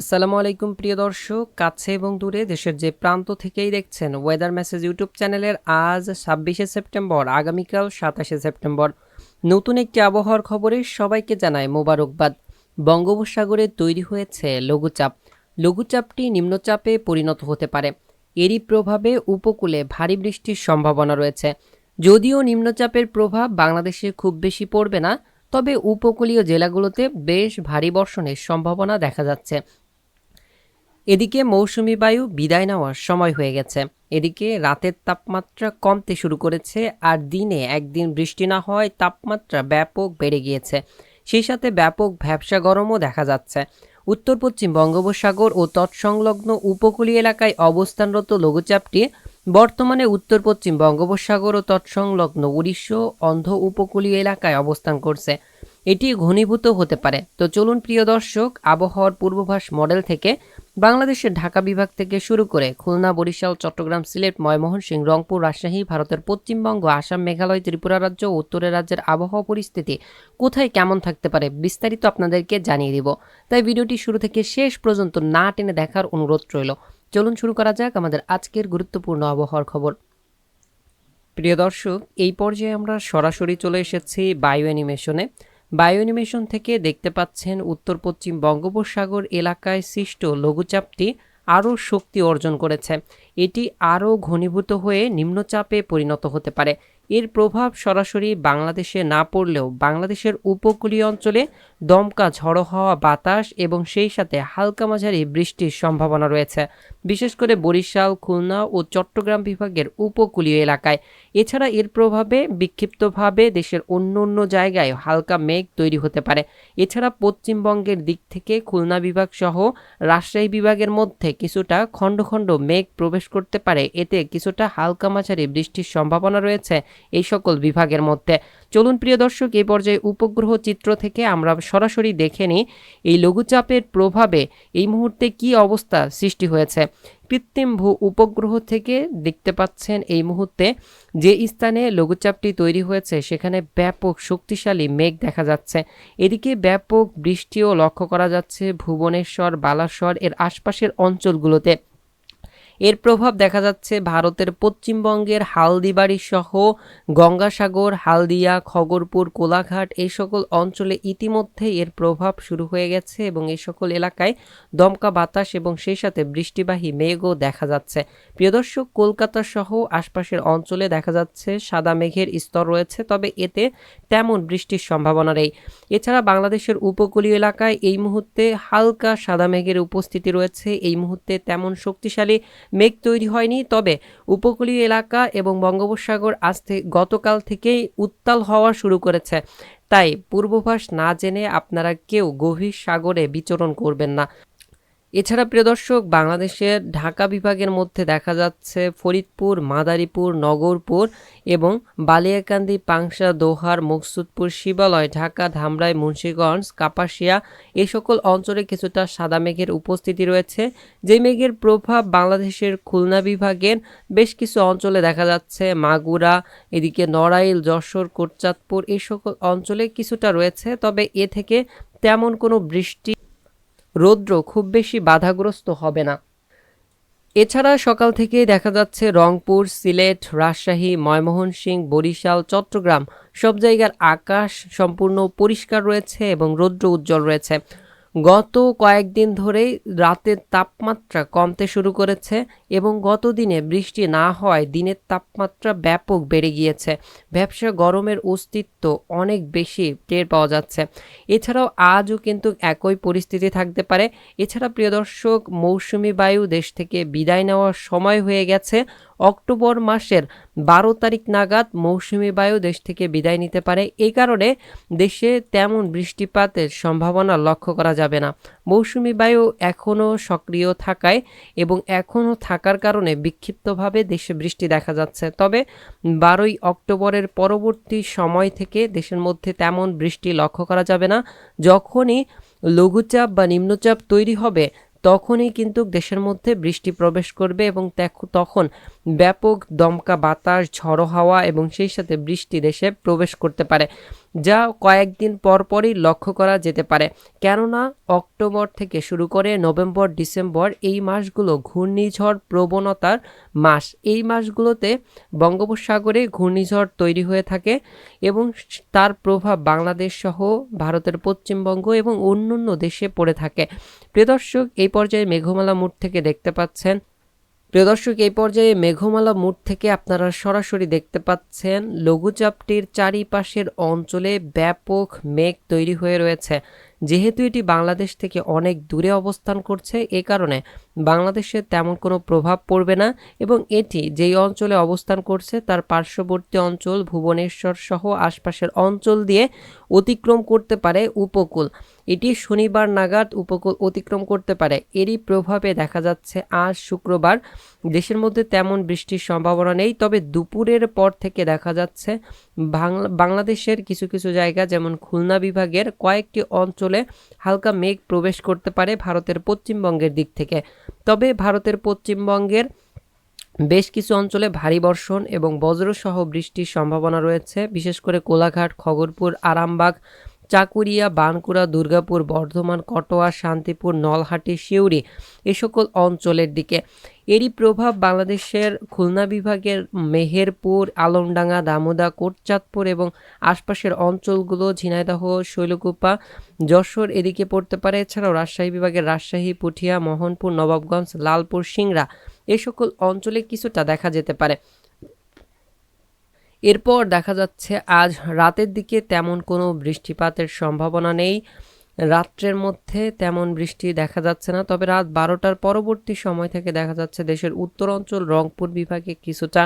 আসসালামু আলাইকুম, প্রিয় দর্শক। কাছে এবং দূরে দেশের যে প্রান্ত থেকেই দেখছেন ওয়েদার মেসেজ ইউটিউব চ্যানেলের আজ ছাব্বিশে সেপ্টেম্বর, আগামীকাল সাতাশে সেপ্টেম্বর। নতুন একটি আবহাওয়ার খবরে সবাইকে জানায় মোবারকবাদ। বঙ্গোপসাগরে তৈরি হয়েছে লঘুচাপ। লঘুচাপটি নিম্নচাপে পরিণত হতে পারে। এরই প্রভাবে উপকূলে ভারী বৃষ্টির সম্ভাবনা রয়েছে। যদিও নিম্নচাপের প্রভাব বাংলাদেশে খুব বেশি পড়বে না, তবে উপকূলীয় জেলাগুলোতে বেশ ভারী বর্ষণের সম্ভাবনা দেখা যাচ্ছে। এদিকে মৌসুমি বায়ু বিদায় নেওয়ার সময় হয়ে গেছে। এদিকে রাতের তাপমাত্রা কমতে শুরু করেছে আর দিনে একদিন বৃষ্টি না হওয়ায় তাপমাত্রা ব্যাপক বেড়ে গিয়েছে। সেই সাথে ব্যাপক ভ্যাবসা গরমও দেখা যাচ্ছে। উত্তর পশ্চিম বঙ্গোপসাগর ও তৎসংলগ্ন উপকূলীয় এলাকায় অবস্থানরত লঘুচাপটি বর্তমানে উত্তর পশ্চিম বঙ্গোপসাগর ও তৎসংলগ্ন উড়িষ্য অন্ধ উপকূলীয় এলাকায় অবস্থান করছে। এটি ঘনীভূত হতে পারে। তো চলুন প্রিয় দর্শক, আবহাওয়ার পূর্বভাস মডেল থেকে বাংলাদেশের ঢাকা বিভাগ থেকে শুরু করে খুলনা, বরিশাল, চট্টগ্রাম, সিলেট ময়মোহনসিংহ রংপুর, রাজশাহী, ভারতের পশ্চিমবঙ্গ, আসাম, মেঘালয়, ত্রিপুরা রাজ্য ও উত্তরের রাজ্যের আবহাওয়া পরিস্থিতি কোথায় কেমন থাকতে পারে বিস্তারিত আপনাদেরকে জানিয়ে দিব। তাই ভিডিওটি শুরু থেকে শেষ পর্যন্ত না টেনে দেখার অনুরোধ রইল। চলুন শুরু করা যাক আমাদের আজকের গুরুত্বপূর্ণ আবহাওয়ার খবর। প্রিয় দর্শক, এই পর্যায়ে আমরা সরাসরি চলে এসেছি বায়ু অ্যানিমেশনে। বায়ু অ্যানিমেশন থেকে দেখতে পাচ্ছেন উত্তর পশ্চিম বঙ্গোপসাগর এলাকায় সৃষ্ট লঘুচাপটি আরও শক্তি অর্জন করেছে। এটি আরও ঘনীভূত হয়ে নিম্নচাপে পরিণত হতে পারে। এর প্রভাব সরাসরি বাংলাদেশে না পড়লেও বাংলাদেশের উপকূলীয় অঞ্চলে দমকা ঝড়ো হওয়া, বাতাস এবং সেই সাথে হালকা মাঝারি বৃষ্টির সম্ভাবনা রয়েছে। বিশেষ করে বরিশাল, খুলনা ও চট্টগ্রাম বিভাগের উপকূলীয় এলাকায়। এছাড়া এর প্রভাবে বিক্ষিপ্তভাবে দেশের অন্য অন্য জায়গায় হালকা মেঘ তৈরি হতে পারে। এছাড়া পশ্চিমবঙ্গের দিক থেকে খুলনা বিভাগ সহ রাজশাহী বিভাগের মধ্যে কিছুটা খণ্ড খণ্ড মেঘ প্রবেশ করতে পারে। এতে কিছুটা হালকা মাঝারি বৃষ্টির সম্ভাবনা রয়েছে। এই সকল বিভাগের মধ্যে। চলুন প্রিয় দর্শক এই পর্যায়ে উপগ্রহ চিত্র থেকে আমরা সরাসরি দেখে নিই এই লঘুচাপের প্রভাবে এই মুহূর্তে কি অবস্থা সৃষ্টি হয়েছে। কৃত্রিম ভূ উপগ্রহ থেকে দেখতে পাচ্ছেন এই মুহূর্তে যে স্থানে লঘুচাপটি তৈরি হয়েছে, সেখানে ব্যাপক শক্তিশালী মেঘ দেখা যাচ্ছে। এদিকে ব্যাপক বৃষ্টিও লক্ষ্য করা যাচ্ছে ভুবনেশ্বর, বালাসর, এর আশপাশের অঞ্চলগুলোতে। এর প্রভাব দেখা যাচ্ছে ভারতের পশ্চিমবঙ্গের হালদিবাড়ি সহ গঙ্গাসাগর, হালদিয়া, খগরপুর, কোলাঘাট এই সকল অঞ্চলে ইতিমধ্যে এর প্রভাব শুরু হয়ে গেছে এবং এই সকল এলাকায় দমকা বাতাস এবং সেই সাথে বৃষ্টিবাহী মেঘও দেখা যাচ্ছে। প্রিয় দর্শক, কলকাতা সহ আশপাশের অঞ্চলে দেখা যাচ্ছে সাদা মেঘের স্তর রয়েছে, তবে এতে তেমন বৃষ্টির সম্ভাবনা নেই। এছাড়া বাংলাদেশের উপকূলীয় এলাকায় এই মুহূর্তে হালকা সাদা মেঘের উপস্থিতি রয়েছে। এই মুহূর্তে তেমন শক্তিশালী মেঘ তৈরি হয়নি, তবে উপকূলীয় এলাকা এবং বঙ্গোপসাগর আজ গতকাল থেকেই উত্তাল হওয়া শুরু করেছে। তাই পূর্বভাস না জেনে আপনারা কেউ গভীর সাগরে বিচরণ করবেন না। এছাড়া, প্রিয় দর্শক, বাংলাদেশের ঢাকা বিভাগের মধ্যে দেখা যাচ্ছে ফরিদপুর, মাদারীপুর, নগরপুর এবং বালিয়াকান্দি, পাংশা, দোহার, মুকসুদপুর, শিবালয়, ঢাকা, ধামরাই, মুন্সীগঞ্জ, কাপাসিয়া এই সকল অঞ্চলে কিছুটা সাদা মেঘের উপস্থিতি রয়েছে। যে মেঘের প্রভাব বাংলাদেশের খুলনা বিভাগের বেশ কিছু অঞ্চলে দেখা যাচ্ছে। মাগুরা, এদিকে নড়াইল, যশোর, কোটচাঁদপুর এই সকল অঞ্চলে কিছুটা রয়েছে, তবে এ থেকে তেমন কোনো বৃষ্টি রৌদ্র খুব বেশি বাধাগ্রস্ত হবে না। এছাড়া সকাল থেকেই দেখা যাচ্ছে রংপুর, সিলেট, রাজশাহী ময়মোহনসিংহ বরিশাল, চট্টগ্রাম সব জায়গার আকাশ সম্পূর্ণ পরিষ্কার রয়েছে এবং রৌদ্র উজ্জ্বল রয়েছে। গত কয়েকদিন ধরেই রাতের তাপমাত্রা কমতে শুরু করেছে এবং গত দিনে বৃষ্টি না হওয়ায় দিনের তাপমাত্রা ব্যাপক বেড়ে গিয়েছে। ব্যবসা গরমের অস্তিত্ব অনেক বেশি টের পাওয়া যাচ্ছে। এছাড়াও আজও কিন্তু একই পরিস্থিতি থাকতে পারে। এছাড়া প্রিয় দর্শক, মৌসুমি বায়ু দেশ থেকে বিদায় নেওয়ার সময় হয়ে গেছে। অক্টোবর মাসের বারো তারিখ নাগাদ মৌসুমি বায়ু দেশ থেকে বিদায় নিতে পারে। এই কারণে দেশে তেমন বৃষ্টিপাতের সম্ভাবনা লক্ষ্য করা যাবে না। মৌসুমি বায়ু এখনও সক্রিয় থাকায় এবং এখনও থাকার কারণে বিক্ষিপ্তভাবে দেশে বৃষ্টি দেখা যাচ্ছে। তবে বারোই অক্টোবরের পরবর্তী সময় থেকে দেশের মধ্যে তেমন বৃষ্টি লক্ষ্য করা যাবে না। যখনই লঘুচাপ বা নিম্নচাপ তৈরি হবে, তখনই কিন্তু দেশের মধ্যে বৃষ্টি প্রবেশ করবে এবং তখন ব্যাপক দমকা বাতাস, ঝড়ো হাওয়া এবং সেই সাথে বৃষ্টি দেশে প্রবেশ করতে পারে, যা কয়েকদিন পরপরই লক্ষ্য করা যেতে পারে। কেননা, অক্টোবর থেকে শুরু করে নভেম্বর, ডিসেম্বর এই মাসগুলো ঘূর্ণিঝড় প্রবণতার মাস। এই মাসগুলোতে বঙ্গোপসাগরে ঘূর্ণিঝড় তৈরি হয়ে থাকে এবং তার প্রভাব বাংলাদেশ সহ ভারতের পশ্চিমবঙ্গ এবং অন্যান্য দেশে পড়ে থাকে। প্রিয় দর্শক, এই পর্যায়ে মেঘমালা মুঠ থেকে দেখতে পাচ্ছেন প্রিয় দর্শক, এই পর্যায়ে মেঘমালা মুঠ থেকে আপনারা সরাসরি দেখতে পাচ্ছেন লঘুচাপটির চারিপাশের অঞ্চলে ব্যাপক মেঘ তৈরি হয়ে রয়েছে। যেহেতু এটি বাংলাদেশ থেকে অনেক দূরে অবস্থান করছে, এ কারণে বাংলাদেশে তেমন কোনো প্রভাব পড়বে না এবং এটি যেই অঞ্চলে অবস্থান করছে তার পার্শ্ববর্তী অঞ্চল ভুবনেশ্বর সহ আশপাশের অঞ্চল দিয়ে অতিক্রম করতে পারে উপকূল। এটি শনিবার নাগাদ উপকূল অতিক্রম করতে পারে। এরই প্রভাবে দেখা যাচ্ছে আজ শুক্রবার দেশের মধ্যে তেমন বৃষ্টির সম্ভাবনা নেই, তবে দুপুরের পর থেকে দেখা যাচ্ছে বাংলাদেশের কিছু কিছু জায়গা যেমন খুলনা বিভাগের কয়েকটি অঞ্চলে হালকা মেঘ প্রবেশ করতে পারে ভারতের পশ্চিমবঙ্গের দিক থেকে। তবে ভারতের পশ্চিমবঙ্গের বেশ কিছু অঞ্চলে ভারী বর্ষণ এবং বজ্রসহ বৃষ্টির সম্ভাবনা রয়েছে। বিশেষ করে কোলাঘাট, খগরপুর, আরামবাগ চাকুরিয়া, বানকুড়া, দুর্গাপুর, বর্ধমান, কটোয়া, শান্তিপুর, নলহাটি শিউরি এ সকল অঞ্চলের দিকে। এরই প্রভাব বাংলাদেশের খুলনা বিভাগের মেহেরপুর, আলমডাঙ্গা, দামোদা, কোটচাঁদপুর এবং আশপাশের অঞ্চলগুলো ঝিনাইদহ, শৈলকুপা, যশোর এদিকে পড়তে পারে। এছাড়াও রাজশাহী বিভাগের রাজশাহী, পুঠিয়া, মোহনপুর, নবাবগঞ্জ, লালপুর, সিংড়া এ সকল অঞ্চলে কিছুটা দেখা যেতে পারে। এরপর দেখা যাচ্ছে আজ রাতের দিকে তেমন কোনো বৃষ্টিপাতের সম্ভাবনা নেই। রাত্রের মধ্যে তেমন বৃষ্টি দেখা যাচ্ছে না, তবে রাত বারোটার পরবর্তী সময় থেকে দেখা যাচ্ছে দেশের উত্তর অঞ্চল রংপুর বিভাগে কিছুটা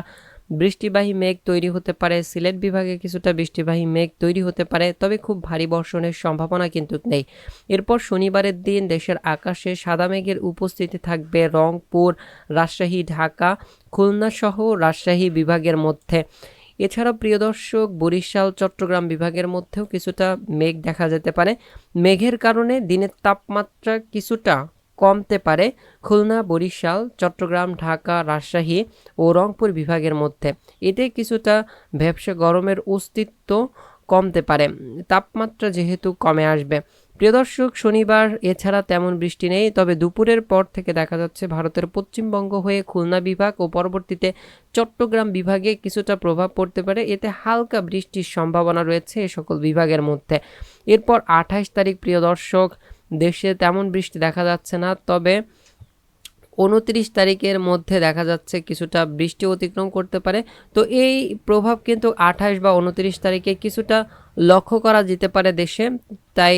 বৃষ্টিবাহী মেঘ তৈরি হতে পারে, সিলেট বিভাগে কিছুটা বৃষ্টিবাহী মেঘ তৈরি হতে পারে, তবে খুব ভারী বর্ষণের সম্ভাবনা কিন্তু নেই। এরপর শনিবারের দিন দেশের আকাশে সাদা মেঘের উপস্থিতি থাকবে রংপুর, রাজশাহী, ঢাকা খুলনা সহ রাজশাহী বিভাগের মধ্যে। এছাড়া প্রিয় দর্শক, বরিশাল, চট্টগ্রাম বিভাগের মধ্যেও কিছুটা মেঘ দেখা যেতে পারে। মেঘের কারণে দিনের তাপমাত্রা কিছুটা কমতে পারে খুলনা, বরিশাল, চট্টগ্রাম, ঢাকা, রাজশাহী ও রংপুর বিভাগের মধ্যে। এতে কিছুটা ব্যবসা গরমের অস্তিত্ব কমতে পারে। তাপমাত্রা যেহেতু কমে আসবে প্রিয় দর্শক, শনিবার, এছাড়া তেমন বৃষ্টি নেই, তবে দুপুরের পর থেকে দেখা যাচ্ছে ভারতের পশ্চিমবঙ্গ হয়ে খুলনা বিভাগ ও পরবর্তীতে চট্টগ্রাম বিভাগে কিছুটা প্রভাব পড়তে পারে। এতে হালকা বৃষ্টির সম্ভাবনা রয়েছে এ সকল বিভাগের মধ্যে। এরপর আঠাশ তারিখ, প্রিয় দর্শক, দেশে তেমন বৃষ্টি দেখা যাচ্ছে না, তবে উনত্রিশ তারিখের মধ্যে দেখা যাচ্ছে কিছুটা বৃষ্টি অতিক্রম করতে পারে। তো এই প্রভাব কিন্তু আঠাশ বা উনত্রিশ তারিখে কিছুটা লক্ষ্য করা যেতে পারে দেশে। তাই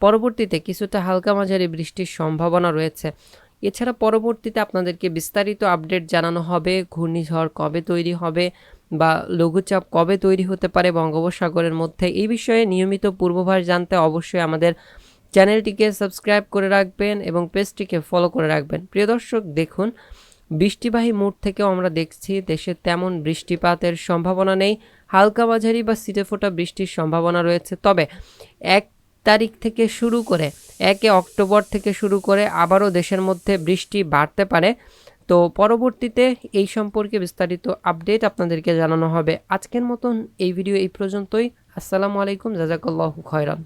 পরবর্তীতে কিছুটা হালকা মাঝারি বৃষ্টির সম্ভাবনা রয়েছে। এছাড়া পরবর্তীতে আপনাদেরকে বিস্তারিত আপডেট জানানো হবে, ঘূর্ণিঝড় কবে তৈরি হবে বা লঘুচাপ কবে তৈরি হতে পারে বঙ্গোপসাগরের মধ্যে এই বিষয়ে নিয়মিত পূর্বাভাস জানতে অবশ্যই আমাদের চ্যানেলটিকে সাবস্ক্রাইব করে রাখবেন এবং পেজটিকে ফলো করে রাখবেন। প্রিয় দর্শক, দেখুন, বৃষ্টিবাহী মুড থেকেও আমরা দেখছি দেশে তেমন বৃষ্টিপাতের সম্ভাবনা নেই, হালকা মাঝারি বা সিটে ফোটা বৃষ্টির সম্ভাবনা রয়েছে। তবে এক তারিখ থেকে শুরু করে একে অক্টোবর থেকে শুরু করে আবারও দেশের মধ্যে বৃষ্টি বাড়তে পারে। তো পরবর্তীতে এই সম্পর্কে বিস্তারিত আপডেট আপনাদেরকে জানানো হবে। আজকের মতন এই ভিডিও এই পর্যন্তই। আসসালামু আলাইকুম, জাজাকাল্লাহ খয়রান।